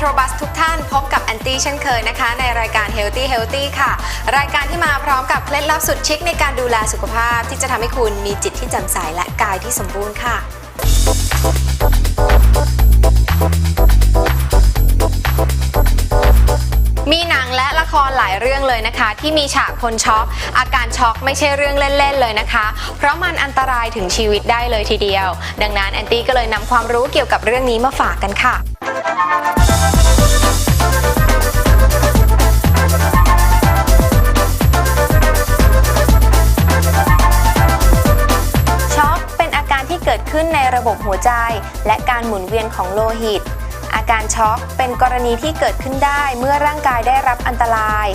ทรบัสทุกท่านพบกับแอนตี้เช่นเคยนะคะ ในรายการ Healthy Healthy ค่ะ รายการที่มาพร้อมกับเคล็ดลับสุดชิคในการดูแลสุขภาพ ที่จะทำให้คุณมีจิตที่แจ่มใสและกายที่สมบูรณ์ค่ะมีหนังและละครหลายเรื่องเลยนะคะ ที่มีฉากคนช็อกอาการช็อกไม่ใช่เรื่องเล่นๆเลยนะคะ เพราะมันอันตรายถึงชีวิตได้เลยทีเดียว ดังนั้นแอนตี้ก็เลยนำความรู้เกี่ยวกับเรื่องนี้มาฝากกันค่ะ บบหัวใจ และการหมุนเวียนของโลหิต อาการช็อกเป็นกรณีที่เกิดขึ้นได้เมื่อร่างกายได้รับอันตราย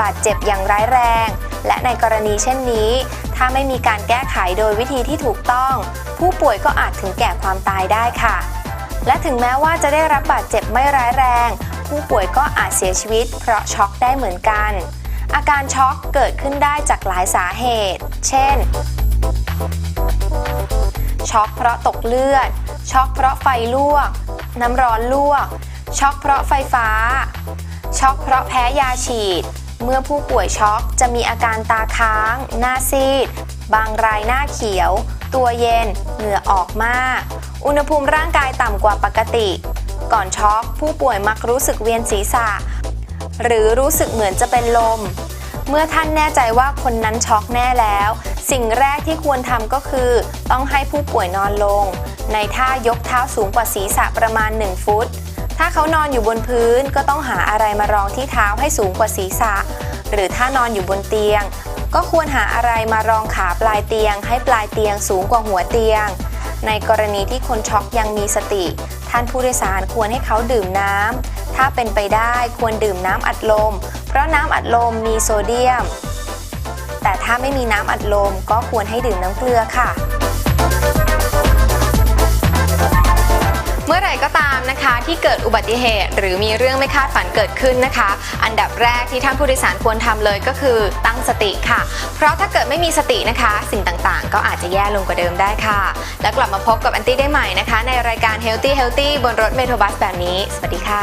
บาดเจ็บอย่างร้ายแรง และในกรณีเช่นนี้ ถ้าไม่มีการแก้ไขโดยวิธีที่ถูกต้อง ผู้ป่วยก็อาจถึงแก่ความตายได้ค่ะ และถึงแม้ว่าจะได้รับบาดเจ็บไม่ร้ายแรง ผู้ป่วยก็อาจเสียชีวิต เพราะช็อกได้เหมือนกันอาการช็อกเกิดขึ้นได้จากหลายสาเหตุ เช่น ช็อกเพราะตกเลือด ช็อกเพราะไฟลวก น้ำร้อนลวก ช็อกเพราะไฟฟ้า ช็อกเพราะแพ้ยาฉีด เมื่อผู้ป่วยช็อกจะมีอาการตาค้าง หน้าซีด บางรายหน้าเขียว ตัวเย็น เหงื่อออกมาก อุณหภูมิร่างกายต่ำกว่าปกติ ก่อนช็อกผู้ป่วยมักรู้สึกเวียนศีรษะ หรือรู้สึกเหมือนจะเป็นลม เมื่อท่านแน่ใจว่าคนนั้นช็อกแน่แล้ว สิ่งแรกที่ควรทำก็คือ ต้องให้ผู้ป่วยนอนลง ในท่ายกเท้าสูงกว่าศีรษะประมาณ 1 ฟุต ถ้าเขานอนอยู่บนพื้นก็ต้องหาอะไรมารองที่เท้าให้สูงกว่าศีรษะ หรือถ้านอนอยู่บนเตียง ก็ควรหาอะไรมารองขาปลายเตียง ให้ปลายเตียงสูงกว่าหัวเตียง ในกรณีที่คนช็อกยังมีสติ ท่านผู้โดยสารควรให้เขาดื่มน้ำถ้าเป็นไปได้ควรดื่มน้ำอัดลม เพราะน้ำอัดลมมีโซเดียม แต่ถ้าไม่มีน้ำอัดลมก็ควรให้ดื่มน้ำเกลือค่ะ เมื่อไหร่ก็ตามนะคะที่เกิดอุบัติเหตุ หรือมีเรื่องไม่คาดฝันเกิดขึ้นนะคะ อันดับแรกที่ท่านผู้โดยสารควรทำเลยก็คือตั้งสติค่ะ เพราะถ้าเกิดไม่มีสตินะคะ สิ่งต่างๆ ก็อาจจะแย่ลงกว่าเดิมได้ค่ะ แล้วกลับมาพบกับแอนตี้ได้ใหม่นะคะ ในรายการ Healthy Healthy บนรถเมโทรบัสแบบนี้ สวัสดีค่ะ